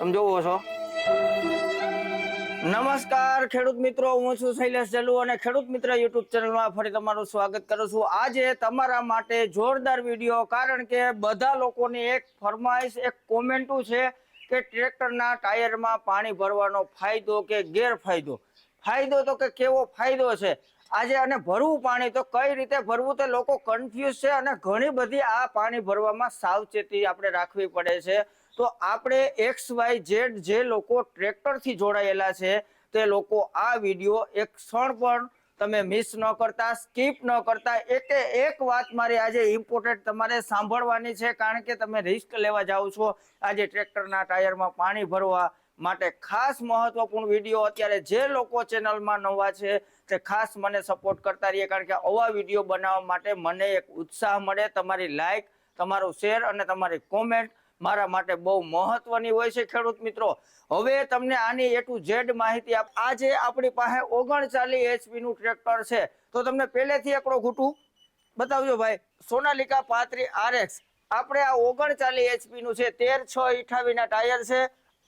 તમે જોવો છો. નમસ્કાર ખેડૂત મિત્રો, હું છું શૈલેષ જલુ અને ખેડૂત મિત્ર યુટ્યુબ ચેનલમાં ફરી તમારું સ્વાગત કરું છું. આજે તમારા માટે જોરદાર વીડિયો, કારણ કે બધા લોકોની એક ફરમાઈશ, એક કોમેન્ટું છે કે ટ્રેક્ટરના ટાયરમાં પાણી ભરવાનો ફાયદો કે ગેરફાયદો? ફાયદો તો કે કેવો ફાયદો છે? આજે અને ભરવું પાણી તો કઈ રીતે ભરવું તે લોકો કન્ફ્યુઝ છે અને ઘણી બધી આ પાણી ભરવામાં સાવચેતી આપણે રાખવી પડે છે. તો આપણે એક્સ, વાય, ઝેડ જે લોકો ટ્રેક્ટરથી જોડાયેલા છે, તે લોકો આ વીડિયો એક ક્ષણ પણ તમે મિસ ન કરતા, સ્કીપ ન કરતા. એકે એક વાત મારી આજે ઇમ્પોર્ટન્ટ તમારે સાંભળવાની છે, કારણ કે તમે રિસ્ક લેવા જાઓ છો. આજે ટ્રેક્ટરના ટાયરમાં પાણી ભરવા માટે ખાસ મહત્વપૂર્ણ વીડિયો. અત્યારે જે લોકો ચેનલમાં નવા છે, તે ખાસ મને સપોર્ટ કરતા રહીએ, કારણ કે આવા વીડિયો બનાવવા માટે મને એક ઉત્સાહ મળે. તમારી લાઈક તમારું શેર અને તમારી કોમેન્ટ મારા માટે બહુ મહત્વની હોય છે, ખેડૂત મિત્રો. હવે તમને આની એ ટુ ઝેડ માહિતી આપ, આજે આપણી પાસે ઓગણચાલીસ એચપી નું ટ્રેક્ટર છે. તો તમને પહેલેથી એકડો ઘૂંટું બતાવજો ભાઈ. સોનાલિકા પાત્રી આરએક્સ આપણે આ ઓગણચાલીસ એચપી નું છે, તેર છ અઠાવી ના ટાયર છે,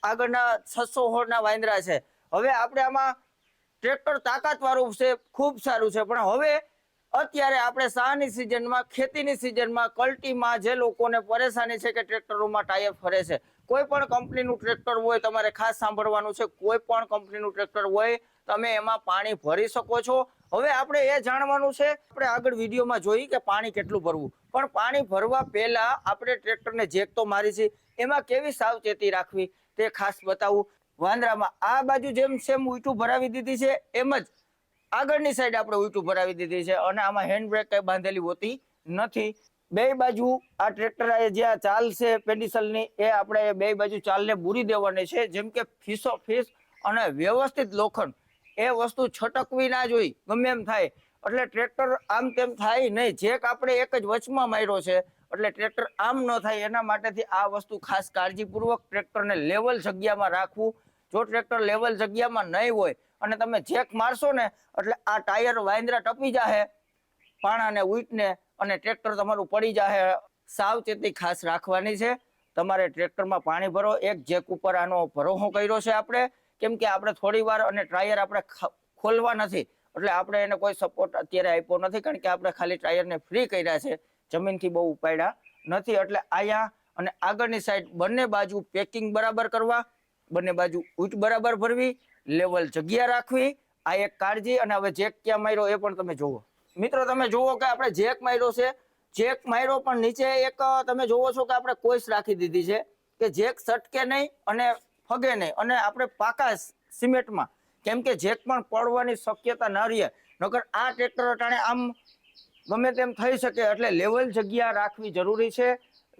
આગળના છસો હોળના વાંદરા છે. હવે આપણે આમાં ટ્રેક્ટર તાકાત વાળું છે, ખૂબ સારું છે. પણ હવે અત્યારે આપણે શાની સિઝનમાં ખેતીની સિઝનમાં કલ્ટીમાં જે લોકોને પરેશાની છે કે ટ્રેક્ટરોમાં ટાયર ફરે છે, કોઈ પણ કંપનીનું ટ્રેક્ટર હોય, તમારે ખાસ સાંભળવાનું છે, કોઈ પણ કંપનીનું ટ્રેક્ટર હોય, તમે એમાં પાણી ભરી શકો છો. હવે આપણે એ જાણવાનું છે, આપણે આગળ વિડીયોમાં જોઈ કે પાણી કેટલું ભરવું. પણ પાણી ભરવા પહેલા આપણે ટ્રેક્ટરને જેક તો મારી છે, એમાં કેવી સાવચેતી રાખવી તે ખાસ બતાવું. વાંદરામાં આ બાજુ જેમ સેમ ઉલટું ભરાવી દીધી છે, એમ જ આગળની સાઈડ આપણે ઉલટું ભરાવી દીધી છે અને આમાં હેન્ડ બ્રેક કઈ બાંધેલી હોતી નથી. બે બાજુ આ ટ્રેક્ટર જે આ ચાલ છે પેન્ડિસલની એ આપણે બે બાજુ ચાલને બુરી દેવાની છે. જેમ કે ફીસો ફીસ અને વ્યવસ્થિત લોખંડ. એ વસ્તુ છટકવી ના જોઈ, ગમે એમ થાય. એટલે ટ્રેક્ટર આમ તેમ થાય નહીં. જેક આપણે એક જ વચમાં માર્યો છે, એટલે ટ્રેક્ટર આમ ન થાય એના માટેથી આ વસ્તુ ખાસ કાળજીપૂર્વક ટ્રેક્ટરને લેવલ જગ્યામાં રાખવું. જો ટ્રેક્ટર લેવલ જગ્યામાં નહીં હોય અને તમે જેક મારશો ને, એટલે આ ટાયર વાંદરા ટપી જાહે પાણાને ઉઈટને અને ટ્રેક્ટર તમારું પડી જાહે. સાવચેતી ખાસ રાખવાની છે. તમારે ટ્રેક્ટરમાં પાણી ભરો. એક જેક ઉપર આનો ભરોહો કર્યો છે આપણે. કેમ કે આપણે થોડી વાર અને ટાયર આપણે ખોલવા નથી. એટલે આપણે એને કોઈ સપોર્ટ અત્યારે આપ્યો નથી, કારણ કે આપણે ખાલી ટાયરને ફ્રી કર્યા છે. જમીનથી બહુ ઉપાડ્યા નથી. એટલે અહીંયા અને આગળની સાઈડ બંને બાજુ પેકિંગ બરાબર કરવા, બંને બાજુ ઊંચ બરાબર ભરવી લેવલ જગ્યા રાખવી, આ એક કાળજી અને હવે જેક ક્યાં માર્યો એ પણ તમે જુઓ. મિત્રો, તમે જુઓ કે આપણે જેક માર્યો છે. જેક માર્યો પણ નીચે એક તમે જુઓ છો કે આપણે કોઈસ રાખી દીધી છે કે જેક સટકે નહીં અને ફગે નહીં અને આપણે પાકા સિમેન્ટમાં. કેમ કે જેક પણ પડવાની શક્યતા ન રહે. નકર આ ટ્રેક્ટર અટાણે આમ ગમે તેમ થઈ શકે એટલે લેવલ જગ્યા રાખવી જરૂરી છે.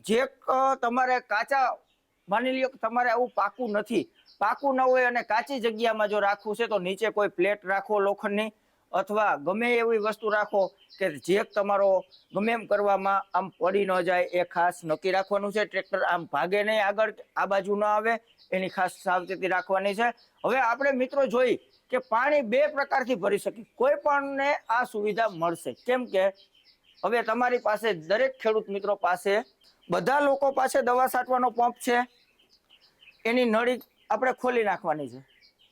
જે તમારે કાચા, માની લ્યો કે તમારે આવું પાકું નથી. પાકું ન હોય અને કાચી જગ્યામાં જો રાખવું છે, તો નીચે કોઈ પ્લેટ રાખો લોખંડની અથવા ગમે એવી વસ્તુ રાખો કે જે તમારો ગમે એમ કરવામાં આમ પડી ન જાય, એ ખાસ નક્કી રાખવાનું છે. ટ્રેક્ટર આમ ભાગે નહીં આગળ, આ બાજુ ન આવે, એની ખાસ સાવચેતી રાખવાની છે. હવે આપણે મિત્રો જોઈ કે પાણી બે પ્રકારથી ભરી શકીએ. કોઈ પણને આ સુવિધા મળશે. કેમ કે હવે તમારી પાસે દરેક ખેડૂત મિત્રો પાસે બધા લોકો પાસે દવા છાંટવાનો પંપ છે. એની નળી આપણે ખોલી નાખવાની છે.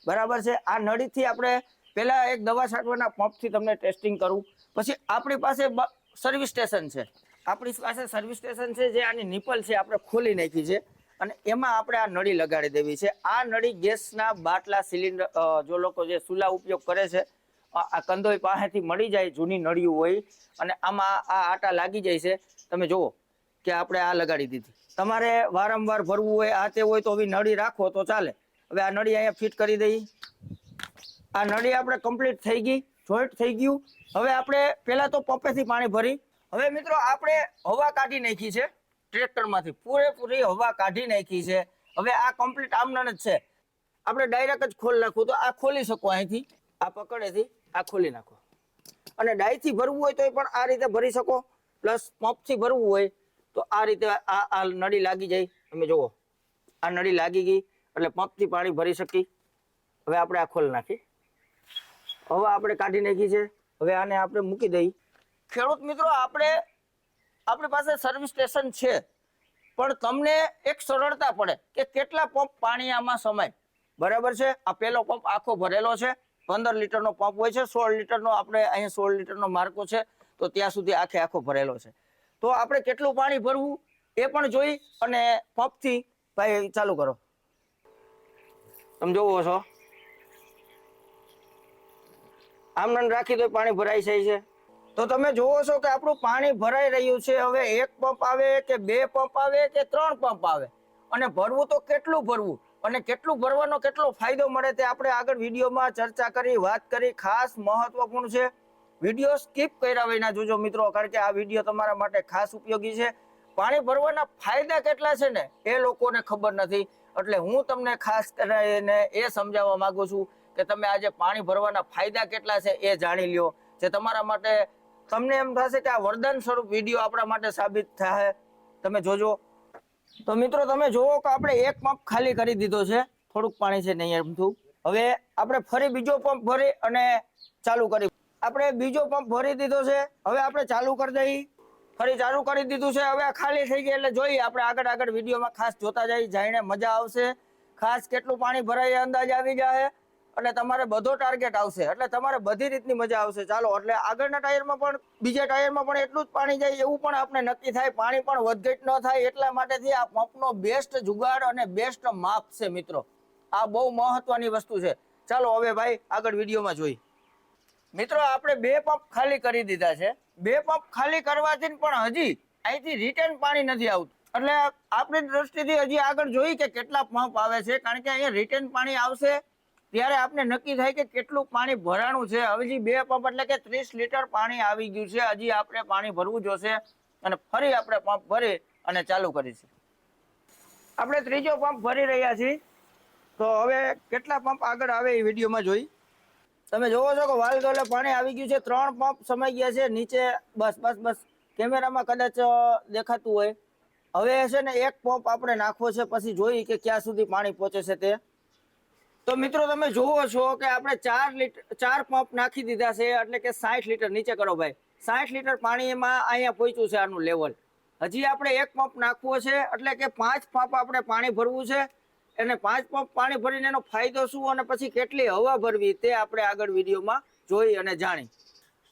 બરાબર છે? આ નળીથી આપણે પહેલાં એક દવા છાંટવાના પંપથી તમને ટેસ્ટિંગ કરવું પછી આપણી પાસે સર્વિસ સ્ટેશન છે. આપણી પાસે સર્વિસ સ્ટેશન છે જે આની નિપલ છે, આપણે ખોલી નાખી છે. અને એમાં આપણે આ નળી લગાડી દેવી છે. આ નળી ગેસના બાટલા સિલિન્ડર જો લોકો જે ચૂલા ઉપયોગ કરે છે આ કંદોઈ પાસેથી મળી જાય જૂની નળીઓ હોય અને આમાં આ આટા લાગી જાય છે. તમે જુઓ કે આપણે આ લગાડી દીધી. તમારે વારંવાર ભરવું હોય, આ તે હોય તો હવે નળી રાખો તો ચાલે. હવે આ નળી અહીંયા ફિટ કરી દઈએ. આ નળી આપણે કમ્પ્લીટ થઈ ગઈ જોઈન્ટ થઈ ગયું. હવે આપણે પહેલા તો પંપેથી પાણી ભરી. હવે મિત્રો આપણે હવા કાઢી નાખી છે, ટ્રેક્ટરમાંથી. પૂરેપૂરી હવા કાઢી નાખી છે. હવે આ કમ્પ્લીટ આમનાન જ છે. આપણે ડાયરેક્ટ જ ખોલી નાખવું તો આ ખોલી શકો અહીંથી. આ પકડેથી આ ખોલી નાખો. અને ડાયથી ભરવું હોય તો પણ આ રીતે ભરી શકો. પ્લસ પંપથી ભરવું હોય તો આ રીતે આ આ નળી લાગી જાય. તમે જુઓ, આ નળી લાગી ગઈ, એટલે પંપથી પાણી ભરી શકી. હવે આપણે આ ખોલ નાખી. હવે આપણે કાઢી નાખી છે. હવે આને આપણે મૂકી દઈ. ખેડૂત મિત્રો, આપણે, આપણી પાસે સર્વિસ સ્ટેશન છે. પણ તમને એક સરળતા પડે કે કેટલા પંપ પાણી આમાં સમાય. બરાબર છે? આ પહેલો પંપ આખો ભરેલો છે. પંદર લીટરનો પંપ હોય છે. સોળ લીટરનો, આપણે અહીંયા સોળ લીટરનો માર્કો છે. તો ત્યાં સુધી આખે આખો ભરેલો છે. તો આપણે કેટલું પાણી ભરવું એ પણ જોઈ અને પંપથી ભાઈ ચાલુ કરો. તમે જોવો છો. આમ નામ રાખી તો પાણી ભરાઈ જાય છે. તો તમે જોવો છો કે આપણું પાણી ભરાઈ રહ્યું છે હવે એક પંપ આવે કે બે પંપ આવે કે ત્રણ પંપ આવે? અને ભરવું તો કેટલું ભરવું? અને કેટલું ભરવાનો કેટલો ફાયદો મળે તે આપણે આગળ વિડીયોમાં ચર્ચા કરી વાત કરી ખાસ મહત્વપૂર્ણ છે. વીડિયો સ્કીપ કર્યા વિના જોજો મિત્રો, કારણ કે આ વીડિયો તમારા માટે ખાસ ઉપયોગી છે. પાણી ભરવાના ફાયદા કેટલા છે ને, એ લોકોને ખબર નથી. એટલે હું તમને ખાસ કરીને એ સમજાવવા માંગુ છું કે તમે આજે પાણી ભરવાના ફાયદા કેટલા છે એ જાણી લ્યો. જે તમારા માટે, તમને એમ થશે કે આ વરદાન સ્વરૂપ વીડિયો આપણા માટે સાબિત થાય. તમે જોજો. તો મિત્રો, તમે જોવો કે આપણે એક પંપ ખાલી કરી દીધો છે. થોડુંક પાણી છે નહીં એમથું હવે આપણે ફરી બીજો પંપ ભરી અને ચાલુ કરી આપણે બીજો પંપ ભરી દીધો છે. હવે આપણે ચાલુ કરી દઈ. ફરી ચાલુ કરી દીધું છે. હવે ખાલી થઈ ગઈ એટલે જોઈએ, આપણે આગળ આગળ વિડીયોમાં ખાસ જોતા જઈ જાણીને મજા આવશે. ખાસ કેટલું પાણી ભરાય અંદાજ આવી જાય અને તમારે બધો ટાર્ગેટ આવશે. એટલે તમારે બધી રીતની મજા આવશે. ચાલો, એટલે આગળના ટાયરમાં પણ, બીજા ટાયરમાં પણ એટલું જ પાણી જાય, એવું પણ આપણે નક્કી થાય. પાણી પણ વધઘટ ન થાય, એટલા માટેથી આ પંપનો બેસ્ટ જુગાડ અને બેસ્ટ માપ છે, મિત્રો. આ બહુ મહત્વની વસ્તુ છે. ચાલો, હવે ભાઈ, આગળ વિડીયોમાં જોઈ મિત્રો, આપણે બે પંપ ખાલી કરી દીધા છે. બે પંપ ખાલી કરવાથી પણ હજી અહીંથી રિટર્ન પાણી નથી આવતું. એટલે આપણી દ્રષ્ટિથી હજી આગળ જોઈ કે કેટલા પંપ આવે છે, કારણ કે અહીંયા રિટર્ન પાણી આવશે, ત્યારે આપણે નક્કી થાય કે કેટલું પાણી ભરાણું છે. હજી બે પંપ એટલે કે ત્રીસ લીટર પાણી આવી ગયું છે. હજી આપણે પાણી ભરવું જોશે અને ફરી આપણે પંપ ભરી અને ચાલુ કરીશું. આપણે ત્રીજો પંપ ભરી રહ્યા છીએ. તો હવે કેટલા પંપ આગળ આવે એ વિડીયોમાં જોઈ. તમે જોવો છો કે વાલ ગોલે પાણી આવી ગયું છે. ત્રણ પંપ સમાઈ ગયા છે. નીચે બસ બસ બસ. કેમેરામાં કદાચ દેખાતું હોય. હવે છે ને એક પંપ આપણે નાખવો છે. પછી જોઈ કે ક્યાં સુધી પાણી પહોંચે છે તે. તો મિત્રો તમે જોવો છો કે આપણે ચાર લીટર ચાર પંપ નાખી દીધા છે. એટલે કે સાઠ લીટર નીચે કરો ભાઈ. સાઠ લીટર પાણીમાં અહીંયા પહોંચ્યું છે આનું લેવલ. હજી આપણે એક પંપ નાખવો છે. એટલે કે પાંચ પંપ આપણે પાણી ભરવું છે. અને પાંચ પંપ પાણી ભરીને એનો ફાયદો શું અને પછી કેટલી હવા ભરવી તે આપણે આગળ વિડીયોમાં જોઈ અને જાણી.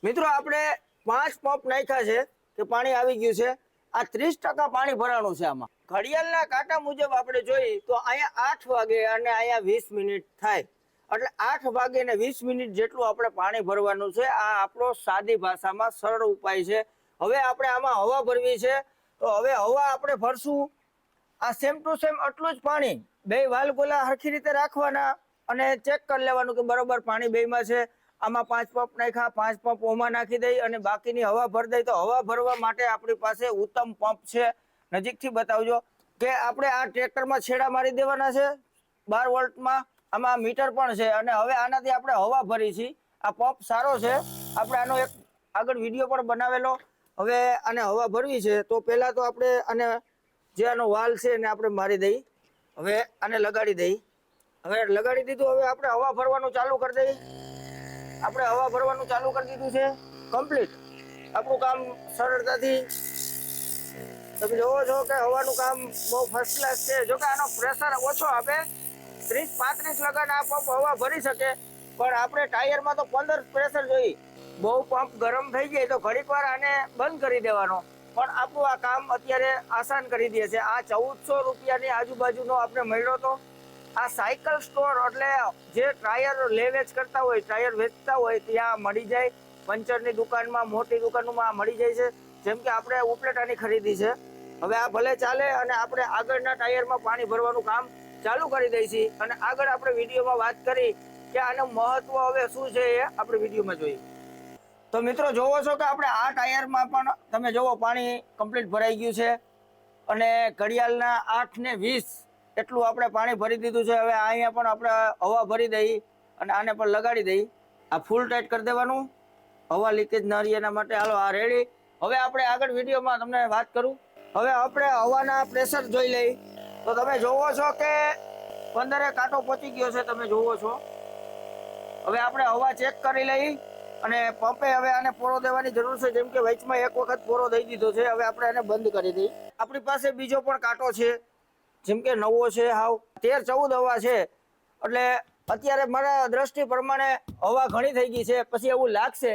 મિત્રો, આપણે પાંચ પંપ નાખ્યા છે કે પાણી આવી ગયું છે. આ ત્રીસ ટકા પાણી ભરાણું છે આમાં. ઘડિયાળના કાંટા મુજબ આપણે જોઈએ તો અહીંયા આઠ વાગે અને અહીંયા વીસ મિનિટ થાય. એટલે આઠ વાગે ને વીસ મિનિટ જેટલું આપણે પાણી ભરવાનું છે. આ આપણો સાદી ભાષામાં સરળ ઉપાય છે. હવે આપણે આમાં હવા ભરવી છે. તો હવે હવા આપણે ભરશું. આ સેમ ટુ સેમ આટલું જ પાણી. બે વાલ ગોલા હરખી રીતે રાખવાના અને ચેક કરી લેવાનું કે બરોબર પાણી બેમાં છે. આમાં પાંચ પંપ નાખ્યા, પાંચ પંપ ઓમાં નાખી દઈ અને બાકીની હવા ભરી દઈ. તો હવા ભરવા માટે આપણી પાસે ઉત્તમ પંપ છે. નજીકથી બતાવજો કે આપણે આ ટ્રેક્ટરમાં છેડા મારી દેવાના છે. બાર વોલ્ટમાં આમાં મીટર પણ છે અને હવે આનાથી આપણે હવા ભરી છીએ આ પંપ સારો છે. આપણે આનો એક આગળ વીડિયો પણ બનાવેલો. હવે આને હવા ભરવી છે તો પહેલાં તો આપણે આને જે આનો વાલ છે એને આપણે મારી દઈ. હવે આને લગાડી દઈ. હવે લગાડી દીધું, હવે આપણે હવા ભરવાનું ચાલુ કરી દઈ. આપણે હવા ભરવાનું ચાલુ કરી દીધું છે. કમ્પ્લીટ આપણું કામ સરળતાથી તમે જોવો છો કે હવાનું કામ બહુ ફર્સ્ટ ક્લાસ છે. જો કે આનો પ્રેશર ઓછો આપે. ત્રીસ, પાંત્રીસ લગન આ પંપ હવા ભરી શકે. પણ આપણે ટાયરમાં તો પંદર પ્રેશર જોઈ. બહુ પંપ ગરમ થઈ જાય તો ઘડીક વાર આને બંધ કરી દેવાનો. પણ આપણું આ કામ અત્યારે આસાન કરી દે છે. આ ચૌદસો રૂપિયાની આજુબાજુનો આપણે મળ્યો હતો આ સાયકલ સ્ટોર એટલે જે ટાયર લે વેચ કરતા હોય ટાયર વેચતા હોય ત્યાં મળી જાય. પંચરની દુકાનમાં, મોટી દુકાનોમાં મળી જાય છે. જેમ કે આપણે ઉપલેટાની ખરીદી છે. હવે આ ભલે ચાલે અને આપણે આગળના ટાયરમાં પાણી ભરવાનું કામ ચાલુ કરી દઈશી. અને આગળ આપણે વિડીયોમાં વાત કરી કે આનું મહત્વ હવે શું છે એ આપણે વિડીયોમાં જોઈએ. તો મિત્રો, જોવો છો કે આપણે આ ટાયરમાં પણ તમે જોવો, પાણી કમ્પ્લીટ ભરાઈ ગયું છે અને ઘડિયાળના આઠ ને વીસ એટલું આપણે પાણી ભરી દીધું છે. હવે અહીંયા પણ આપણે હવા ભરી દઈ અને આને પણ લગાડી દઈ. આ ફૂલ ટાઈટ કરી દેવાનું. હવા લીકેજ ન રહે એના માટે હાલો, આ રેડી હવે આપણે આગળ વિડીયોમાં તમને વાત કરું. હવે આપણે હવાના પ્રેશર જોઈ લઈ. તો તમે જોવો છો કે પંદરે કાંટો પહોંચી ગયો છે, તમે જોવો છો. હવે આપણે હવા ચેક કરી લઈ. અને પંપે હવે આને પોરો દેવાની જરૂર છે, જેમ કે વચમાં એક વખત પોરો દઈ દીધો છે, હવે આપણે એને બંધ કરી દઈએ. આપણી પાસે બીજો પણ કાંટો છે, જેમ કે નવો છે, હાવ તેર ચૌદ હવા છે. એટલે અત્યારે મારા દ્રષ્ટિ પ્રમાણે હવા ઘણી થઈ ગઈ છે, પછી એવું લાગશે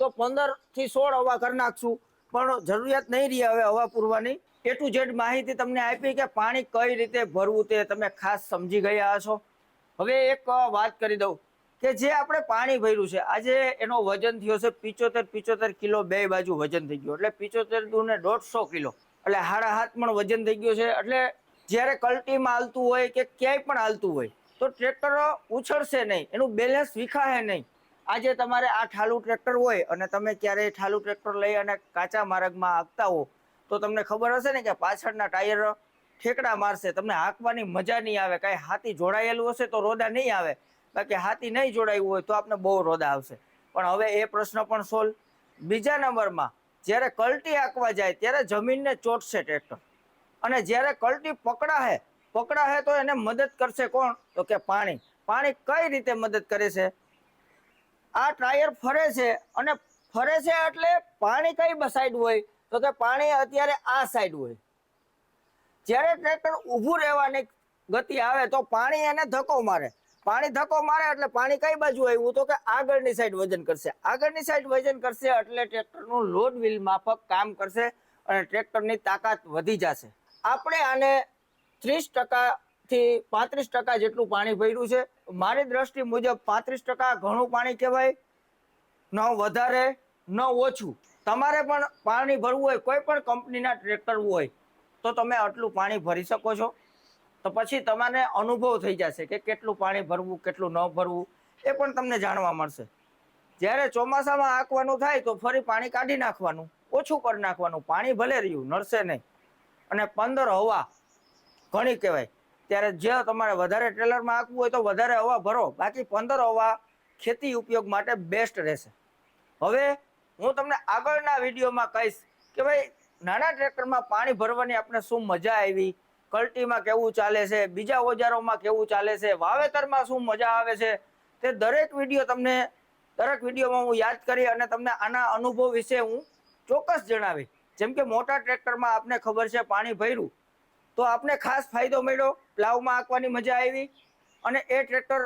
તો પંદરથી સોળ હવા કરી નાખશું. પણ જરૂરિયાત નહીં રહી હવે હવા પૂરવાની. એ ટુ ઝેડ માહિતી તમને આપી કે પાણી કઈ રીતે ભરવું તે તમે ખાસ સમજી ગયા હશો. હવે એક વાત કરી દઉં. કે જે આપણે પાણી ભર્યું છે. આજે એનો વજન થયો છે પિચોતેર પિચોતેર કિલો બે બાજુ વજન થઈ ગયું. એટલે પિચોતેર દૂને દોઢસો કિલો. એટલે હાડા હાથ પણ વજન થઈ ગયું છે. એટલે જ્યારે કલ્ટીમાં હાલતું હોય કે ક્યાંય પણ હાલતું હોય, તો ટ્રેક્ટર ઉછળશે નહીં. એનું બેલેન્સ વિખાશે નહીં. આજે તમારે આ ઠાલુ ટ્રેક્ટર હોય અને તમે ક્યારેય ઠાલુ ટ્રેક્ટર લઈ અને કાચા માર્ગમાં હાંકતા હો, તો તમને ખબર હશે ને કે પાછળના ટાયર ઠેકડા મારશે. તમને હાંકવાની મજા નહીં આવે. કાંઈ હાથી જોડાયેલું હશે તો રોદા નહીં આવે. બાકી હાથી નહીં જોડાયું હોય તો આપણે બહુ રોદા આવશે. પણ હવે એ પ્રશ્ન પણ સોલ્વ. બીજા નંબરમાં, જ્યારે કલ્ટી હાંકવા જાય ત્યારે જમીનને ચોટશે ટ્રેક્ટર. અને જ્યારે કલ્ટી પકડાશે પકડાશે તો એને મદદ કરશે કોણ? તો કે પાણી. પાણી કઈ રીતે મદદ કરે છે? આ ટાયર ફરે છે અને ફરે છે એટલે પાણી કઈ સાઈડ હોય? તો કે પાણી અત્યારે આ સાઈડ હોય. જ્યારે ટ્રેક્ટર ઊભું રહેવાની ગતિ આવે તો પાણી એને ધક્કો મારે. પાણી ધક્કો મારે એટલે પાણી કઈ બાજુ આવ્યું? તો કે આગળની સાઈડ વજન કરશે. આગળની સાઈડ વજન કરશે એટલે ટ્રેક્ટરનું લોડ વ્હીલ માફક કામ કરશે અને ટ્રેક્ટરની તાકાત વધી જશે. આપણે આને ત્રીસ ટકાથી પાંત્રીસ ટકા જેટલું પાણી ભર્યું છે. મારી દ્રષ્ટિ મુજબ પાંત્રીસ ટકા ઘણું પાણી કહેવાય, ન વધારે, ન ઓછું. તમારે પણ પાણી ભરવું હોય, કોઈ પણ કંપનીના ટ્રેક્ટર હોય, તો તમે આટલું પાણી ભરી શકો છો. તો પછી તમને અનુભવ થઈ જશે કે કેટલું પાણી ભરવું, કેટલું ન ભરવું, એ પણ તમને જાણવા મળશે. જ્યારે ચોમાસામાં આંકવાનું થાય તો ફરી પાણી કાઢી નાખવાનું, ઓછું કરી નાખવાનું. પાણી ભલે રહ્યું, નડશે નહીં. અને પંદર હવા, ઘણી કહેવાય. ત્યારે જે તમારે વધારે ટ્રેલરમાં આંકવું હોય તો વધારે હવા ભરો. બાકી પંદર હવા ખેતી ઉપયોગ માટે બેસ્ટ રહેશે. હવે હું તમને આગળના વિડીયોમાં કહીશ કે ભાઈ, નાના ટ્રેક્ટરમાં પાણી ભરવાની આપણે શું મજા આવી? કલ્ટીમાં કેવું ચાલે છે, બીજા ઓજારોમાં કેવું ચાલે છે, વાવેતરમાં શું મજા આવે છે, તે દરેક વીડિયો તમને, દરેક વિડીયોમાં હું યાદ કરી અને તમને આના અનુભવ વિશે હું ચોક્કસ જણાવી જેમ કે મોટા ટ્રેક્ટરમાં આપને ખબર છે પાણી ભર્યું, તો આપને ખાસ ફાયદો મળ્યો, પ્લાવમાં આંકવાની મજા આવી અને એ ટ્રેક્ટર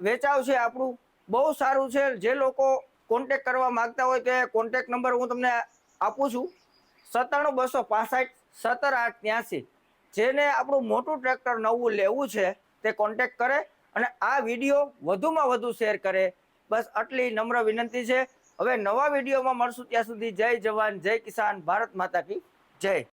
વેચાવ છે આપણું. બહુ સારું છે, જે લોકો કોન્ટેક કરવા માગતા હોય તે કોન્ટેક નંબર હું તમને આપું છું, સત્તાણું બસો પાસઠ, સત્તર આઠ ત્યાંસી. જેને આપણું મોટું ટ્રેક્ટર નવું લેવું છે, તે કોન્ટેક્ટ કરે અને આ વીડિયો વધુમાં વધુ શેર કરે. બસ આટલી નમ્ર વિનંતી છે. હવે નવા વિડીયોમાં મળશું ત્યાં સુધી જય જવાન, જય કિસાન, ભારત માતા કી જય.